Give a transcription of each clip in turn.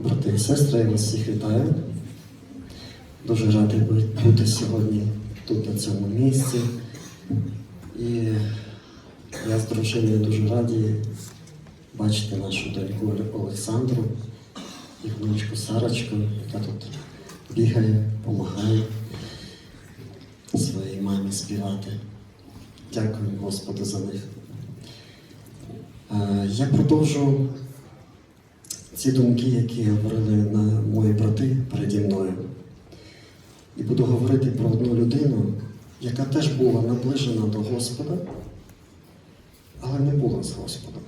Брати і сестри, я вас всіх вітаю. Дуже радий бути сьогодні тут, на цьому місці. І я з дружиною дуже раді бачити нашу доньку Олександру і внучку Сарочку, яка тут бігає, допомагає своїй мамі співати. Дякую Господу за них. Е, Я продовжу ці думки, які говорили на мої брати переді мною. І буду говорити про одну людину, яка теж була наближена до Господа, але не була з Господом.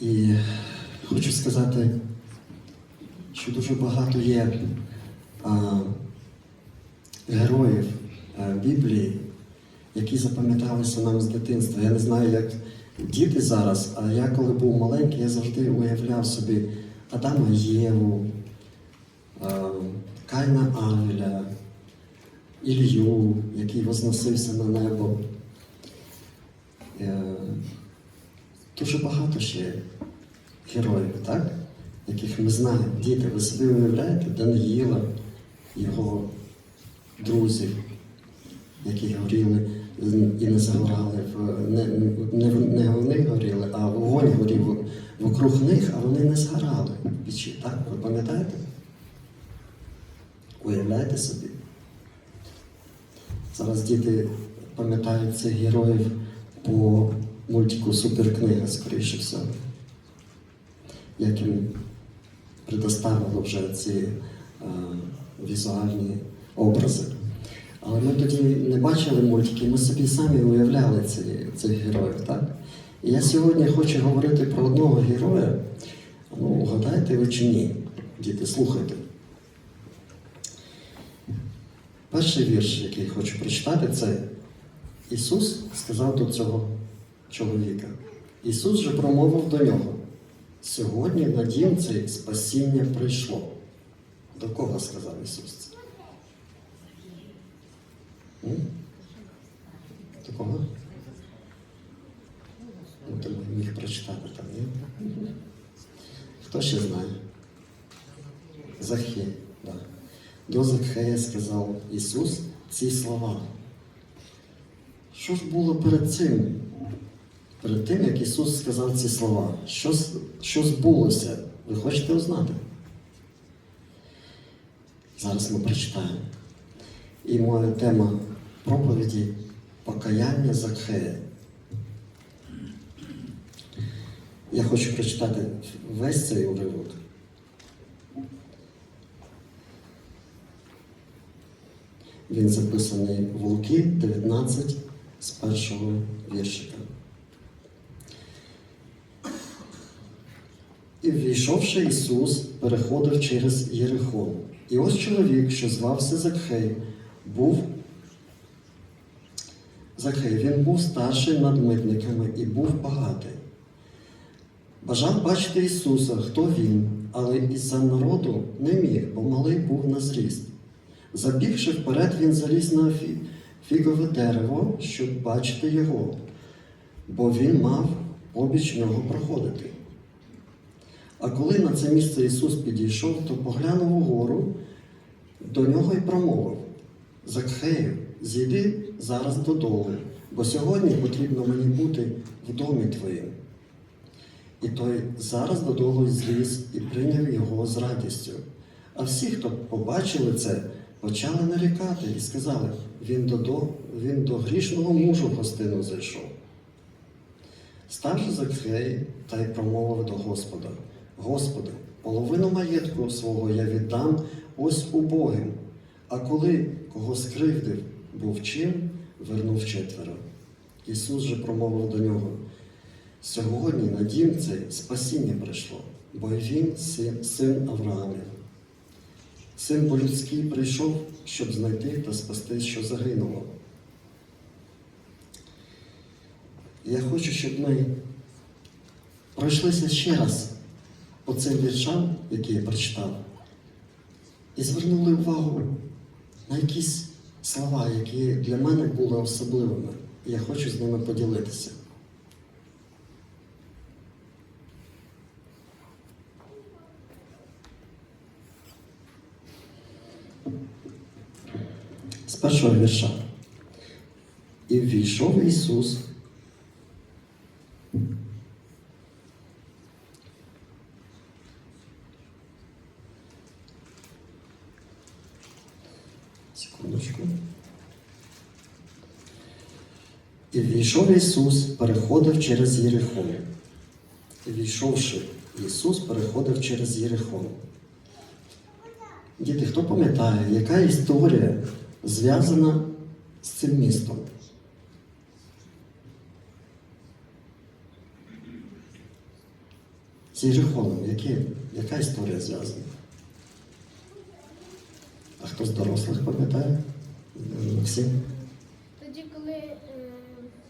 І хочу сказати, що дуже багато є а, героїв а, Біблії, які запам'яталися нам з дитинства. Я не знаю, як діти зараз, а я коли був маленький, я завжди уявляв собі Адама Єву, Кайна Авеля, Ілью, який возносився на небо. Е, Дуже багато ще героїв, так? яких ми знаємо. Діти, ви собі уявляєте Даниїла, його друзів, які горіли і не загорали, не, не, не вони горіли, а вогонь горів вокруг них, а вони не згорали печі. Так? Ви пам'ятаєте? Уявляєте собі? Зараз діти пам'ятають цих героїв по мультику Суперкнига, скоріше всього. Як їм предоставило вже ці е, візуальні образи. Але ми тоді не бачили мультики, ми собі самі уявляли ці, цих героїв, так? І я сьогодні хочу говорити про одного героя. Ну, гадаєте ви чи ні? Діти, слухайте. Перший вірш, який хочу прочитати, це Ісус сказав до цього чоловіка. Ісус же промовив до нього. Сьогодні на дім цей спасіння прийшло. До кого сказав Ісус це? До? Ну, ти міг прочитати там, ні? Хто ще знає? Захей, так. До Закхея сказав Ісус ці слова. Що ж було перед цим? Перед тим, як Ісус сказав ці слова, що, що збулося? Ви хочете узнати? Зараз ми прочитаємо. І моя тема проповіді покаяння Закхея. Я хочу прочитати весь цей уривок. Він записаний в Луки 19 з першого віршика. І ввійшовши Ісус, переходив через Єрихон. І ось чоловік, що звався Закхей, був Закхей, він був старший над митниками і був багатий. Бажав бачити Ісуса, хто він, але із-за народу не міг, бо малий був на зріст. Забігши вперед, він заліз на фігове дерево, щоб бачити його, бо він мав обіч нього проходити. А коли на це місце Ісус підійшов, то поглянув угору до нього і промовив: Закхею, зійди зараз додолу, бо сьогодні потрібно мені бути в домі твоїм. І той зараз додолу зліз і прийняв його з радістю. А всі, хто побачили це, почали нарікати і сказали, він до, до, він до грішного мужу в гостину зайшов. Став Закхей та й промовив до Господа: Господи, половину маєтку свого я віддам ось убогим, а коли кого скривдив, був чим, вернув четверо. Ісус же промовив до нього: Сьогодні на дім цей спасіння прийшло, бо він син, син Авраамів. Син по-людськи прийшов, щоб знайти та спасти, що загинуло. Я хочу, щоб ми пройшлися ще раз по цим віршам, які я прочитав, і звернули увагу на якісь слова, які для мене були особливими, я хочу з ними поділитися. З першого вірша. І ввійшов Ісус. І ввійшов Ісус, переходив через Єрихон. І війшовши, Ісус переходив через Єрихон. Діти, хто пам'ятає, яка історія зв'язана з цим містом? З Єрихоном, які, яка історія зв'язана? А хто з дорослих пам'ятає? Максим? Тоді, коли е,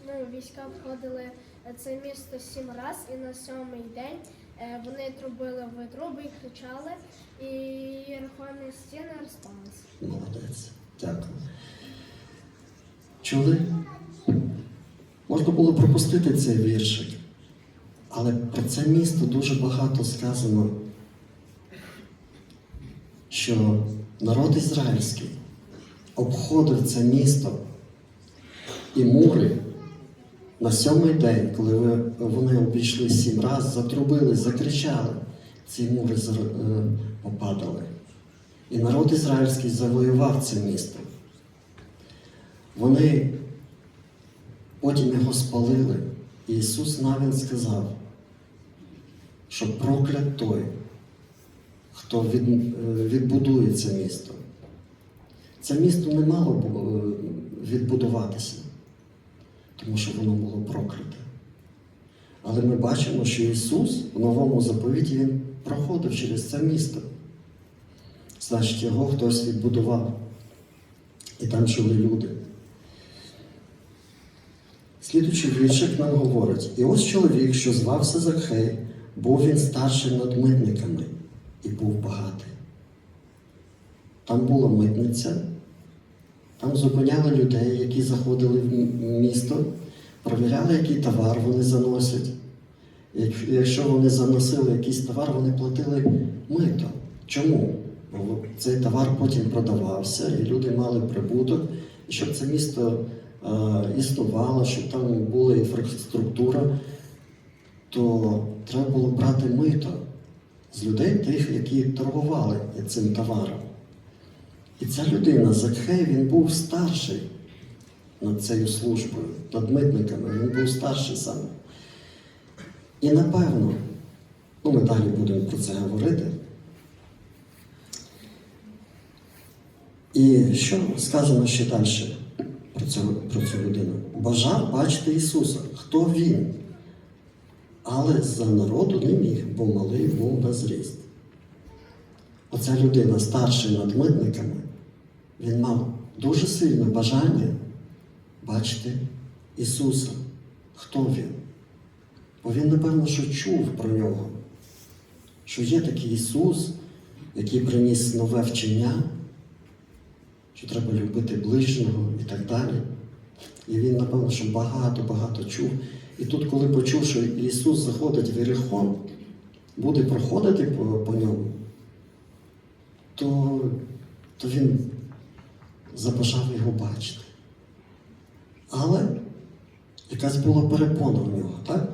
ну, війська обходили це місто сім раз, і на сьомий день е, вони трубили в труби кричали, і рухомі стіни розпалися. Молодець. Дякую. Чули? Можна було пропустити цей віршик, але про це місто дуже багато сказано, що народ ізраїльський обходив це місто і мури на сьомий день, коли вони обійшли сім разів, затрубили, закричали, ці мури е, попадали. І народ ізраїльський завоював це місто. Вони потім його спалили. І Ісус навіть сказав, що проклят той, хто е, відбудує це місто. Це місто не мало е, відбудуватися, тому що воно було прокляте. Але ми бачимо, що Ісус в новому заповіті Він проходив через це місто. Значить, його хтось відбудував. І там жили люди. Слідуючий віршик нам говорить: і ось чоловік, що звався Закхей, був він старший над митниками і був багатий. Там була митниця, там зупиняли людей, які заходили в місто, провіряли, який товар вони заносять. Якщо вони заносили якийсь товар, вони платили мито. Чому? Бо цей товар потім продавався, і люди мали прибуток, і щоб це місто е, існувало, щоб там була інфраструктура, то треба було брати мито з людей, тих, які торгували цим товаром. І ця людина, Закхей, він був старший над цією службою, над митниками, він був старший саме. І напевно, ну ми далі будемо про це говорити. І що сказано ще далі про цю, про цю людину? Бажав бачити Ісуса. Хто він? Але за народу не міг, бо малий був на зріст. Оця людина, старший над митниками, він мав дуже сильне бажання бачити Ісуса. Хто він? Бо він, напевно, що чув про нього, що є такий Ісус, який приніс нове вчення, що треба любити ближнього і так далі. І він, напевно, що багато-багато чув. І тут, коли почув, що Ісус заходить в Єрихон, буде проходити по, по ньому, то, то він забажав його бачити. Але якась була перепона в нього, так?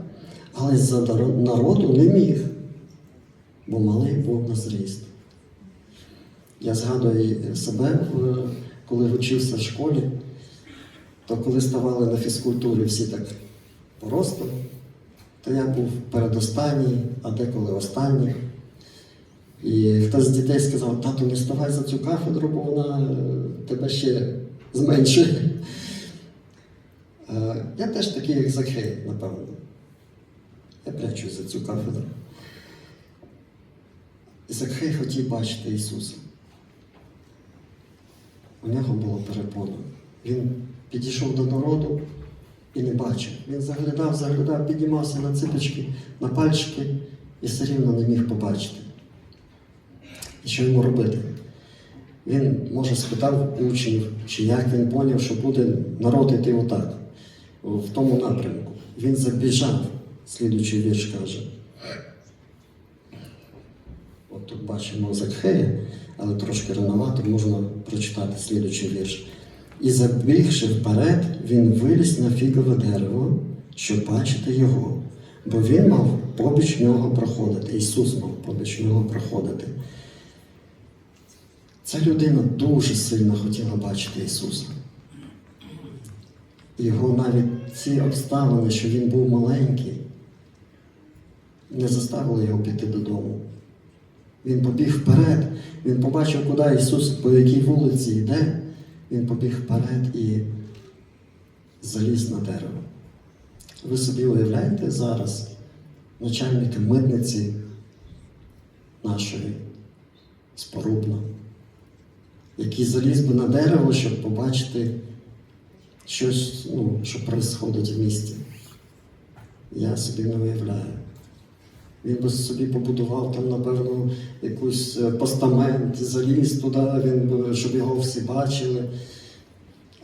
Але за народу не міг, бо малий був на зріст. Я згадую себе, коли вчився в школі, то коли ставали на фізкультурі всі так по росту, то я був передостанній, а деколи останній. І хтось з дітей сказав, тату, не ставай за цю кафедру, бо вона е, тебе ще зменшує. Е, Я теж такий, як Захей, напевно. Я прячусь за цю кафедру. І Закхей хотів бачити Ісуса. У нього було перепона. Він підійшов до народу і не бачив. Він заглядав, заглядав, піднімався на ципочки, на пальчики і все рівно не міг побачити. І що йому робити? Він, може, спитав учнів, чи як він поняв, що буде народ йти отак, в тому напрямку. Він забіжав, слідуючий вірш каже. От тут бачимо Закхея, але трошки рановато можна прочитати слідуючий вірш. І забігши вперед, він виліз на фігове дерево, щоб бачити його, бо він мав побіч нього проходити. Ісус мав побіч нього проходити. Ця людина дуже сильно хотіла бачити Ісуса. Його навіть ці обставини, що він був маленький, не заставили його піти додому. Він побіг вперед, він побачив, куди Ісус, по якій вулиці йде. Він побіг вперед і заліз на дерево. Ви собі уявляєте зараз начальника митниці нашої спорубно, який заліз би на дерево, щоб побачити щось, ну, що відбувається в місті. Я собі не уявляю. Він би собі побудував там, напевно, якийсь е, постамент, заліз туди, він щоб його всі бачили.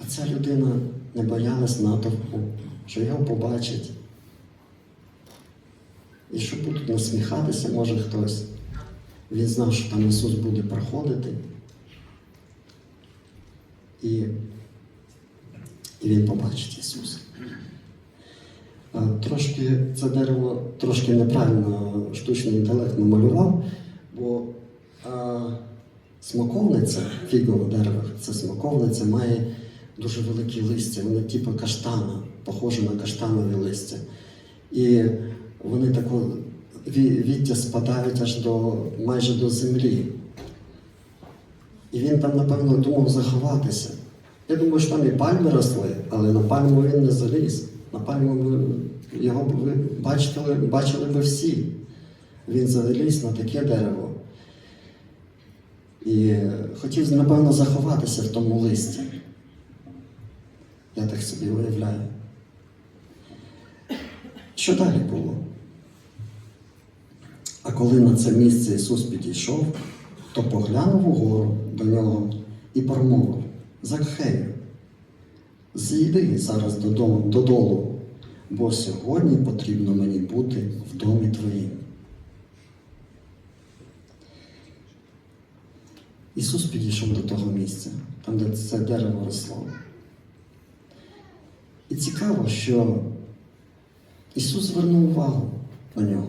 А ця людина не боялась натовпу, що його побачать. І що будуть насміхатися, може хтось. Він знав, що там Ісус буде проходити. І, і він побачить Ісуса. Трошки це дерево трошки неправильно штучний інтелект намалював, бо а, смоковниця, фігове дерево, це смоковниця має дуже великі листя, вони типу каштана, похожі на каштанові листя. І вони тако віття спадають аж до майже до землі. І він там, напевно, думав заховатися. Я думаю, що там і пальми росли, але на пальму він не заліз. На пальму його ви бачили, бачили би всі. Він заліз на таке дерево. І хотів, напевно, заховатися в тому листі. Я так собі уявляю. Що далі було? А коли на це місце Ісус підійшов, то поглянув угору до нього і промовив Закхею, зійди зараз додому, додолу, бо сьогодні потрібно мені бути в домі твоїм. Ісус підійшов до того місця, там, де це дерево росло. І цікаво, що Ісус звернув увагу на нього.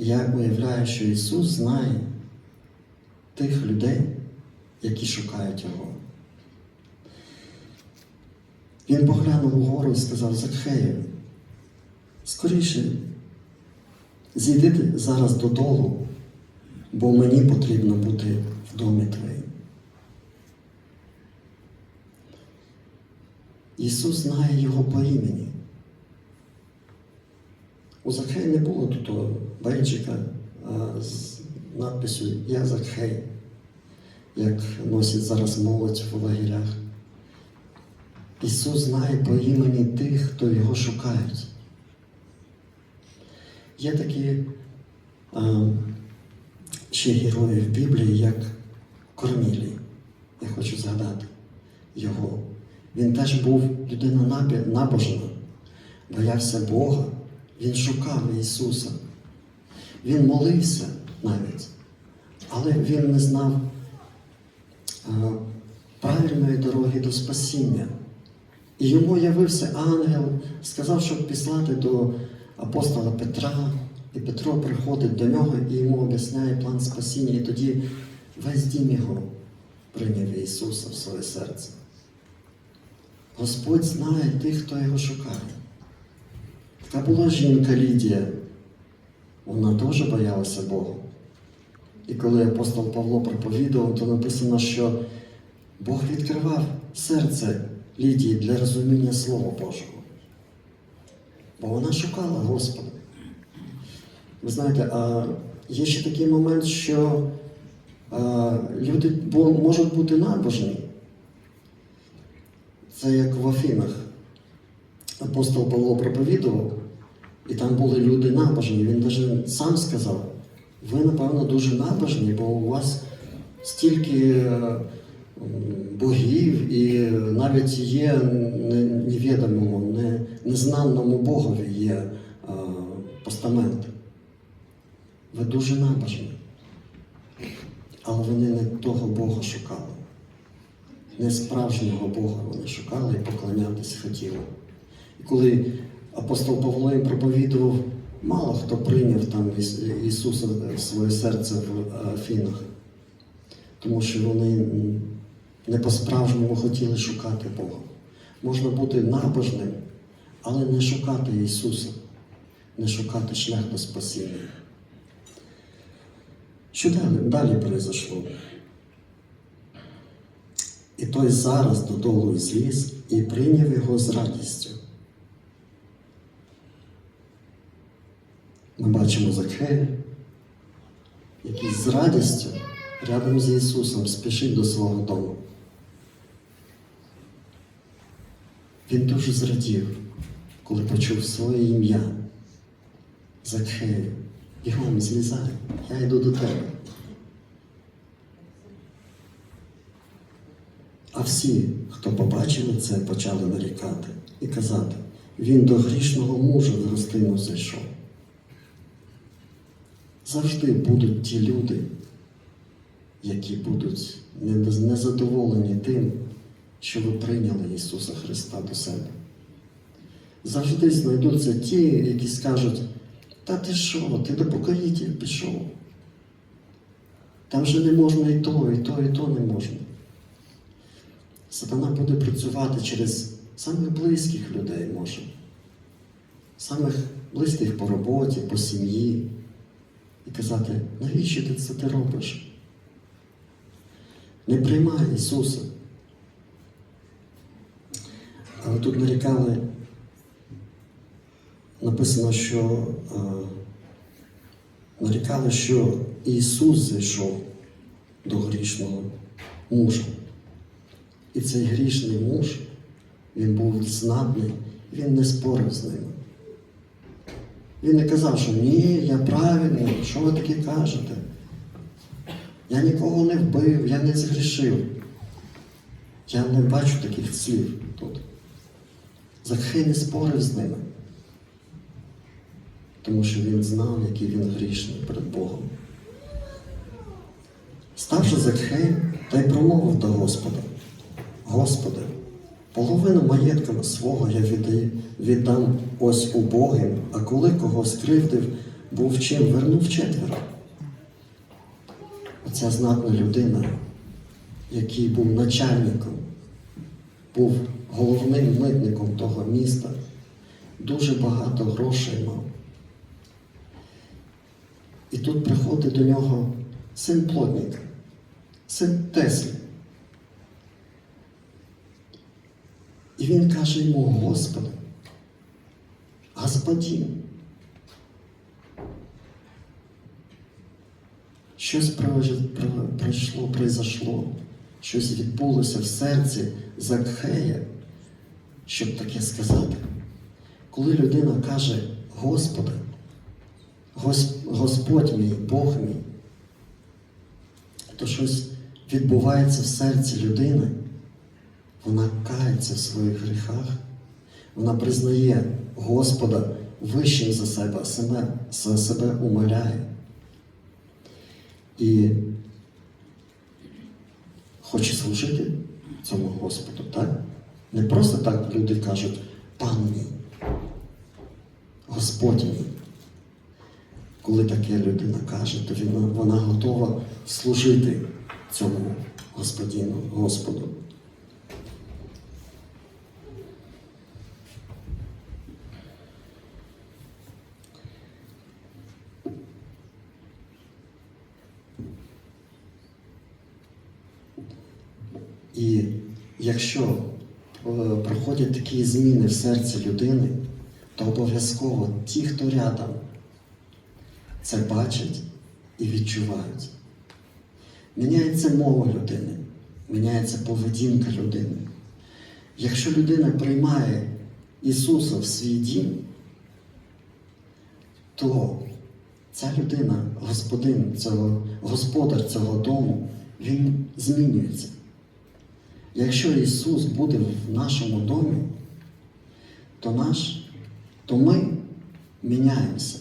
Я уявляю, що Ісус знає тих людей, які шукають Його. Він поглянув угору і сказав Закхею, скоріше, зійди зараз додолу, бо мені потрібно бути в домі твоїм. Ісус знає його по імені. У Закхея не було тут того з надписю Я Закхей, як носять зараз молодь в лагерях. Ісус знає по імені тих, хто його шукають. Є такі а, ще герої в Біблії, як Кормілій. Я хочу згадати його. Він теж був людина набожна, боявся Бога, він шукав Ісуса. Він молився навіть, але він не знав а, правильної дороги до спасіння. І йому явився ангел, сказав, щоб післати до апостола Петра, і Петро приходить до нього і йому об'ясняє план спасіння, і тоді весь дім його прийняв Ісуса в своє серце. Господь знає тих, хто його шукає. Така була жінка Лідія. Вона теж боялася Бога. І коли апостол Павло проповідував, то написано, що Бог відкривав серце Лідії для розуміння Слова Божого. Бо вона шукала Господа. Ви знаєте, а є ще такий момент, що а, люди можуть бути набожні. Це як в Афінах. Апостол Павло проповідував, і там були люди набожні. Він навіть сам сказав, ви, напевно, дуже набожні, бо у вас стільки е, богів і навіть є не- невідомому, не, незнаному Богові є е, постамент. ви дуже набожні. Але вони не того Бога шукали. Не справжнього Бога вони шукали і поклонятись хотіли. І коли апостол Павло їм проповідував, мало хто прийняв там Іс- Ісуса в своє серце в Афінах, тому що вони не по-справжньому хотіли шукати Бога. Можна бути набожним, але не шукати Ісуса, не шукати шлях до спасіння. Що далі, далі произошло? І той зараз додолу зліз і прийняв його з радістю. Ми бачимо Закхея, який з радістю рядом з Ісусом спішить до свого дому. Він дуже зрадів, коли почув своє ім'я. Закхею, бігом злізай, я йду до тебе. А всі, хто побачили це, почали нарікати і казати, він до грішного мужа в гостину зайшов. Завжди будуть ті люди, які будуть незадоволені тим, що ви прийняли Ісуса Христа до себе. Завжди знайдуться ті, які скажуть, та ти що, ти до покоїтів пішов. Там же не можна і то, і то, і то не можна. Сатана буде працювати через самих близьких людей може. Самих близьких по роботі, по сім'ї. І казати, навіщо ти це ти робиш? Не приймай Ісуса. Але тут нарікали, написано, що е, нарікали, що Ісус зайшов до грішного мужа. І цей грішний муж, він був знатний, він не спорив з ними. Він не казав, що ні, я правильний, що ви таке кажете? Я нікого не вбив, я не згрішив. Я не бачу таких слів тут. Закхей не спорив з ними, тому що він знав, який він грішний перед Богом. Ставши Закхей, та й промовив до Господа. Господи, половину маєтка свого я віддаю- віддам ось убогим, а коли кого скривдив, був чим вернув четверо. Оця знатна людина, який був начальником, був головним митником того міста, дуже багато грошей мав. І тут приходить до нього син плотника, син Теслі. І він каже йому, Господи, Господин, щось пройшло, произошло, щось відбулося в серці Закхея, щоб таке сказати. Коли людина каже, Господи, Господь мій, Бог мій, то щось відбувається в серці людини. Вона кається в своїх гріхах, вона признає Господа вищим за себе, себе, за себе умоляє. І хоче служити цьому Господу, так? Не просто так люди кажуть, пан мій, Господь мій. Коли таке людина каже, то вона готова служити цьому Господину, Господу. І якщо е, проходять такі зміни в серці людини, то обов'язково ті, хто рядом, це бачать і відчувають. Міняється мова людини, міняється поведінка людини. Якщо людина приймає Ісуса в свій дім, то ця людина, господин цього, господар цього дому, він змінюється. Якщо Ісус буде в нашому домі, то, наш, то ми міняємося.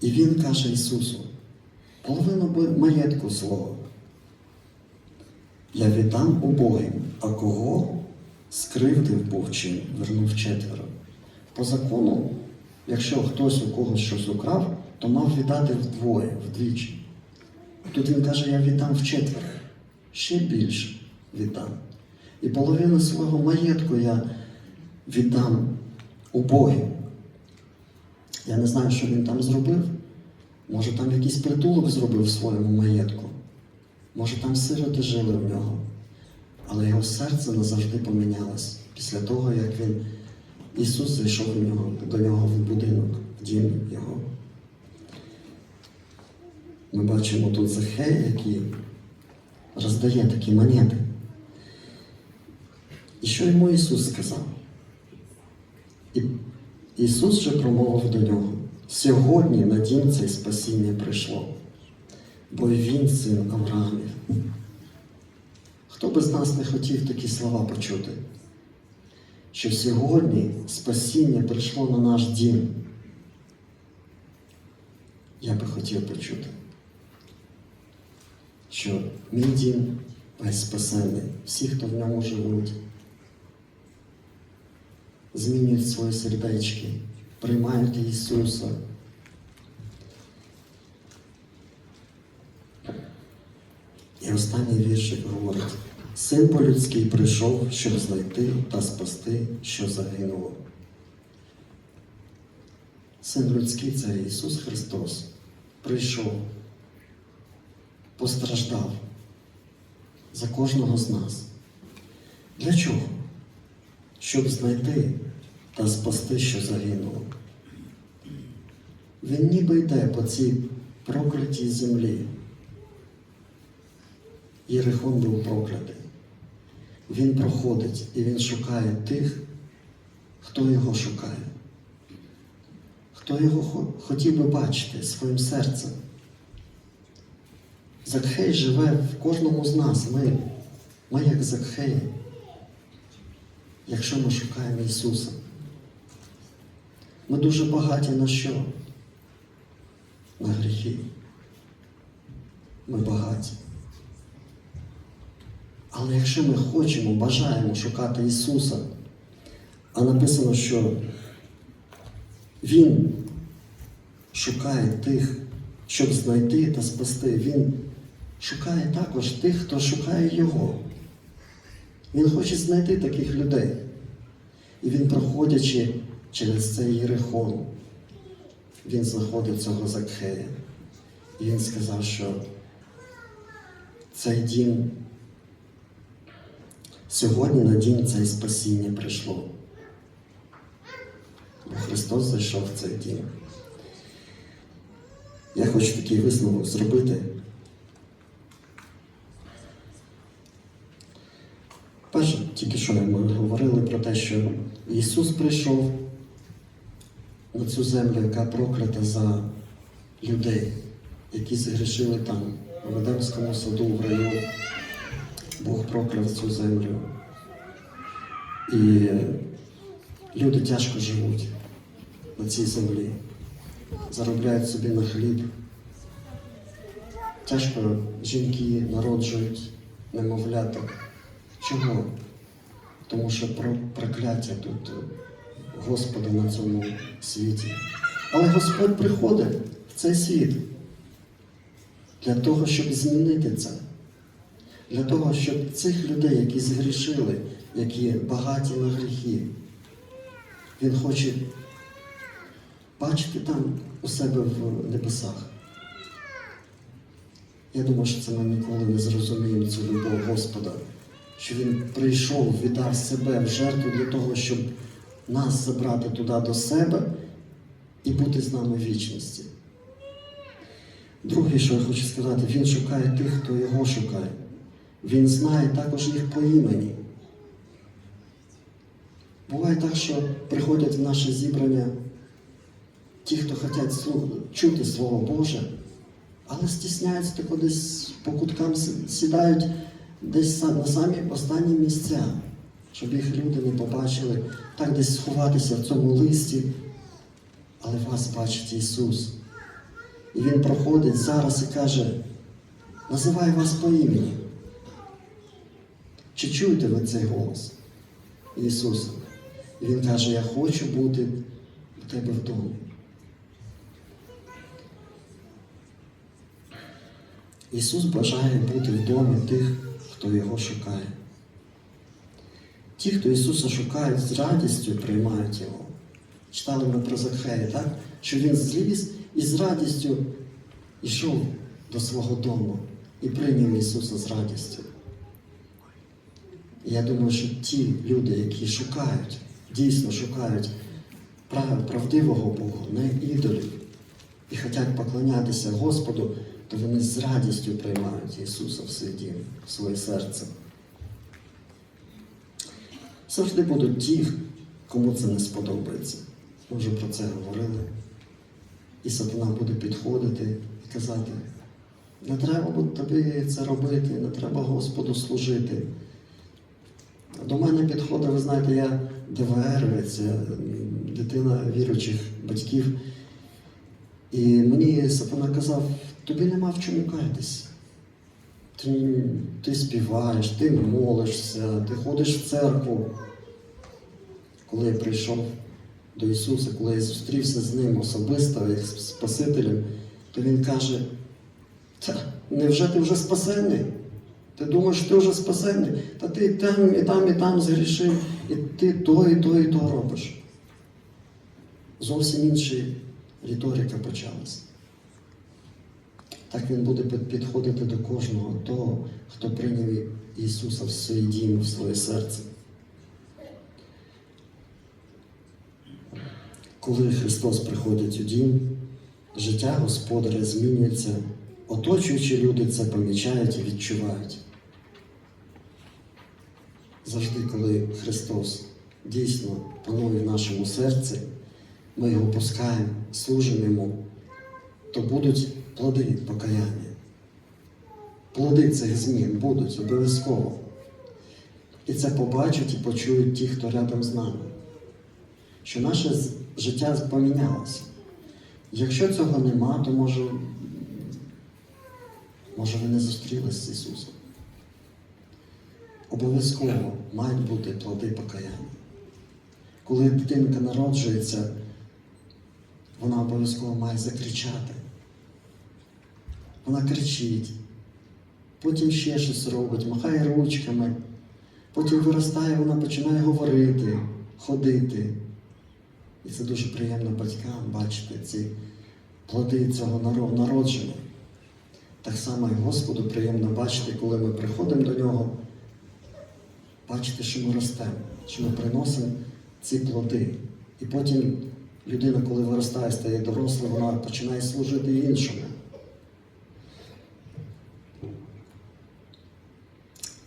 І він каже Ісусу, половину би- маєтку свого я віддам убогим, а кого скривдив був чи вернув четверо. По закону, якщо хтось у когось щось украв, то мав віддати вдвоє, вдвічі. Тут він каже, я віддам вчетверо, ще більше віддам. І половину свого маєтку я віддам убогим. Я не знаю, що він там зробив. Може, там якийсь притулок зробив своєму маєтку. Може, там сироти жили в нього. Але його серце назавжди помінялось після того, як він Ісус зайшов у нього, до нього в будинок, в дім його. Ми бачимо тут Захея, який роздає такі монети. Що йому Ісус сказав? І Ісус же промовив до нього: сьогодні на дім це спасіння прийшло, бо він син Авраамів. Хто би з нас не хотів такі слова почути? Що сьогодні спасіння прийшло на наш дім. Я би хотів почути, що мій дім весь спасений, всі, хто в ньому живуть, змінюють свої сердечки, приймають Ісуса. І останній віршик говорить: Син по-людський прийшов, щоб знайти та спасти, що загинуло. Син людський це Ісус Христос. Прийшов, постраждав за кожного з нас. Для чого? Щоб знайти та спасти, що загинуло. Він ніби йде по цій проклятій землі. Єрихон був проклятий. Він проходить і він шукає тих, хто його шукає, хто його хотів би бачити своїм серцем. Закхей живе в кожному з нас. Ми, ми як Закхеї, якщо ми шукаємо Ісуса. Ми дуже багаті на що? На гріхи. Ми багаті. Але якщо ми хочемо, бажаємо шукати Ісуса, а написано, що Він шукає тих, щоб знайти та спасти, Він шукає також тих, хто шукає Його. Він хоче знайти таких людей. І він, проходячи через цей Єрихон, він знаходить цього Закхея. І він сказав, що цей дім Сьогодні на дім це спасіння прийшло. Бо Христос зайшов в цей дім. Я хочу такий висновок зробити. Перше, тільки що ми говорили про те, що Ісус прийшов на цю землю, яка проклята за людей, які згрішили там, в Едемському саду, в раю. Бог прокляв цю землю. І люди тяжко живуть на цій землі, заробляють собі на хліб. Тяжко жінки народжують немовляток. Чого? Тому що про прокляття тут Господа на цьому світі. Але Господь приходить в цей світ для того, щоб змінити це для того, щоб цих людей, які згрішили, які багаті на гріхи, він хоче бачити там у себе в небесах. Я думаю, що це ми ніколи не зрозуміємо цю любов Господа, що Він прийшов, віддав себе в жертву для того, щоб нас забрати туди до себе і бути з нами в вічності. Друге, що я хочу сказати, він шукає тих, хто його шукає. Він знає також їх по імені. Буває так, що приходять в наше зібрання ті, хто хочуть чути Слово Боже, але стісняються тако десь по куткам сідають десь на самі останні місця, щоб їх люди не побачили, так десь сховатися в цьому листі. Але вас бачить Ісус. І він проходить зараз і каже, називаю вас по імені. Чи чуєте ви цей голос Ісуса? І Він каже, я хочу бути у тебе в домі. Ісус бажає бути в домі тих, хто його шукає. Ті, хто Ісуса шукають, з радістю приймають Його. Читали ми про Закхея, так? Що він зліз і з радістю йшов до свого дому і прийняв Ісуса з радістю. Я думаю, що ті люди, які шукають, дійсно шукають прав- правдивого Бога, не ідолів, і хочуть поклонятися Господу, то вони з радістю приймають Ісуса в свій дім, в своє серце. Завжди будуть ті, кому це не сподобається. Ми вже про це говорили. І сатана буде підходити і казати, не треба тобі це робити, не треба Господу служити. До мене підходить, ви знаєте, я ДВР, це дитина віруючих батьків. І мені сатана казав, тобі нема в чому каятись. Ти, ти співаєш, ти молишся, ти ходиш в церкву. Коли я прийшов до Ісуса, коли я зустрівся з Ним особисто, як Спасителем, то Він каже, та невже ти вже спасений? Ти думаєш, ти вже спасений? Та ти там, і там, і там згрішив, і ти то, і то, і то робиш. Зовсім інша риторика почалась. Так він буде підходити до кожного того, хто прийняв Ісуса в свій дім, в своє серце. Коли Христос приходить у дім, життя Господаря змінюється, оточуючі люди це помічають і відчувають. Завжди, коли Христос дійсно панує в нашому серці, ми його пускаємо, служимо йому, то будуть плоди покаяння. Плоди цих змін будуть обов'язково. І це побачать і почують ті, хто рядом з нами. Що наше життя помінялося. Якщо цього нема, то може, може ви не зустрілися з Ісусом. Обов'язково мають бути плоди покаяння. Коли дитинка народжується, вона обов'язково має закричати. Вона кричить, потім ще щось робить, махає ручками, потім виростає, вона починає говорити, ходити. І це дуже приємно батькам бачити ці плоди цього народження. Так само і Господу приємно бачити, коли ми приходимо до нього, бачити, що ми ростемо, що ми приносимо ці плоди. І потім людина, коли виростає, стає дорослою, вона починає служити іншому.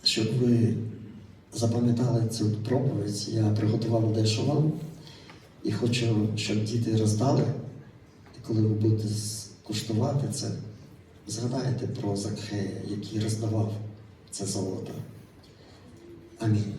Щоб ви запам'ятали цю проповідь, я приготував дещо вам і хочу, щоб діти роздали. І коли ви будете куштувати це, згадайте про Закхея, який роздавав це золото. Амінь.